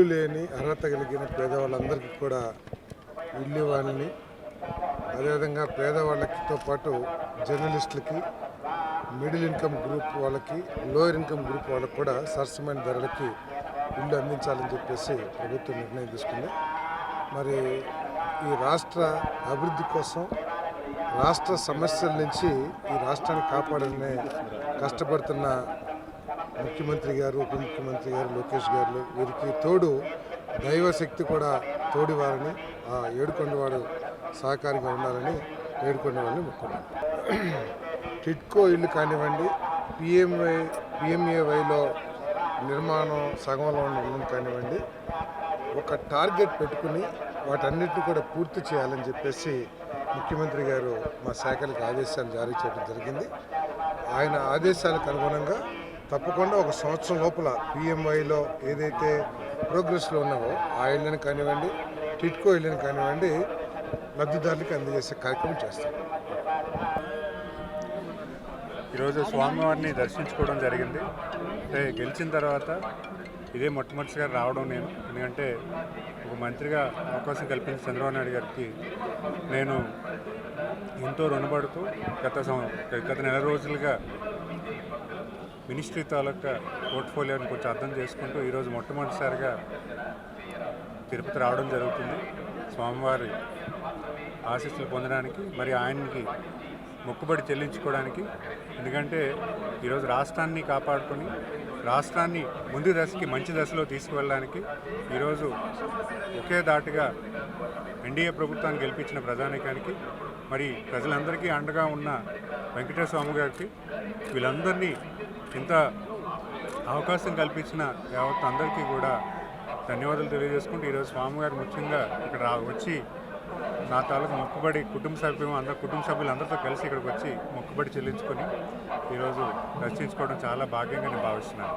ఇల్లు లేని అర్హత కలిగిన పేదవాళ్ళందరికీ కూడా ఇల్లు ఇవ్వాలని అదేవిధంగా పేదవాళ్ళతో పాటు జర్నలిస్టులకి మిడిల్ ఇన్కమ్ గ్రూప్ వాళ్ళకి లోయర్ ఇన్కమ్ గ్రూప్ వాళ్ళకి కూడా సరసమైన ధరలకి ఇల్లు అందించాలని చెప్పేసి ప్రభుత్వం నిర్ణయం తీసుకుంది. మరి ఈ రాష్ట్ర అభివృద్ధి కోసం రాష్ట్ర సమస్యల నుంచి ఈ రాష్ట్రాన్ని కాపాడాలనే కష్టపడుతున్న ముఖ్యమంత్రి గారు ఉప ముఖ్యమంత్రి గారు లోకేష్ గారు వీరికి తోడు దైవశక్తి కూడా తోడివారని ఆ ఏడుకొండవాడు సహకారిగా ఉండాలని ఏడుకొండవాడిని మొక్కున్నాను టిట్కో ఇల్లు కానివ్వండి పిఎంవై పిఎంఏవైలో నిర్మాణం సగంలో ఉన్న ఇల్లు కానివ్వండి ఒక టార్గెట్ పెట్టుకుని వాటన్నిటిని కూడా పూర్తి చేయాలని చెప్పేసి ముఖ్యమంత్రి గారు మా శాఖలకు ఆదేశాలు జారీ చేయడం జరిగింది. ఆయన ఆదేశాలకు అనుగుణంగా తప్పకుండా ఒక సంవత్సరం లోపల పిఎంఐలో ఏదైతే ప్రోగ్రెస్లో ఉన్నావో ఆ ఇళ్ళని కానివ్వండి టిట్కో ఇళ్ళని కానివ్వండి లబ్ధిదారులకు అందజేసే కార్యక్రమం చేస్తాం. ఈరోజు స్వామివారిని దర్శించుకోవడం జరిగింది. అంటే గెలిచిన తర్వాత ఇదే మొట్టమొదటిగా రావడం నేను. ఎందుకంటే ఒక మంత్రిగా అవకాశం కల్పించిన చంద్రబాబు నాయుడు గారికి నేను ఎంతో రుణపడుతూ గత గత నెల రోజులుగా మినిస్ట్రీ తాలూకా పోర్ట్ఫోలియోని కొంచెం అర్థం చేసుకుంటూ ఈరోజు మొట్టమొదటిసారిగా తిరుపతి రావడం జరుగుతుంది. స్వామివారి ఆశీస్సులు పొందడానికి మరి ఆయనకి మొక్కుబడి చెల్లించుకోవడానికి. ఎందుకంటే ఈరోజు రాష్ట్రాన్ని కాపాడుకొని రాష్ట్రాన్ని ముందు దశకి మంచి దశలో తీసుకువెళ్ళడానికి ఈరోజు ఒకే దాటిగా ఎన్డీఏ ప్రభుత్వాన్ని గెలిపించిన ప్రజానీకానికి మరి ప్రజలందరికీ అండగా ఉన్న వెంకటేశ్వర స్వామి గారికి వీళ్ళందరినీ ఇంత అవకాశం కల్పించిన యావత్ అందరికీ కూడా ధన్యవాదాలు తెలియజేసుకుంటూ ఈరోజు స్వామివారు ముఖ్యంగా ఇక్కడ వచ్చి నా తాలూకు మొక్కుబడి కుటుంబ సభ్యులు అందరు కుటుంబ సభ్యులు అందరితో కలిసి ఇక్కడికి వచ్చి మొక్కుబడి చెల్లించుకొని ఈరోజు దర్శించుకోవడం చాలా భాగ్యంగా నేను భావిస్తున్నాను.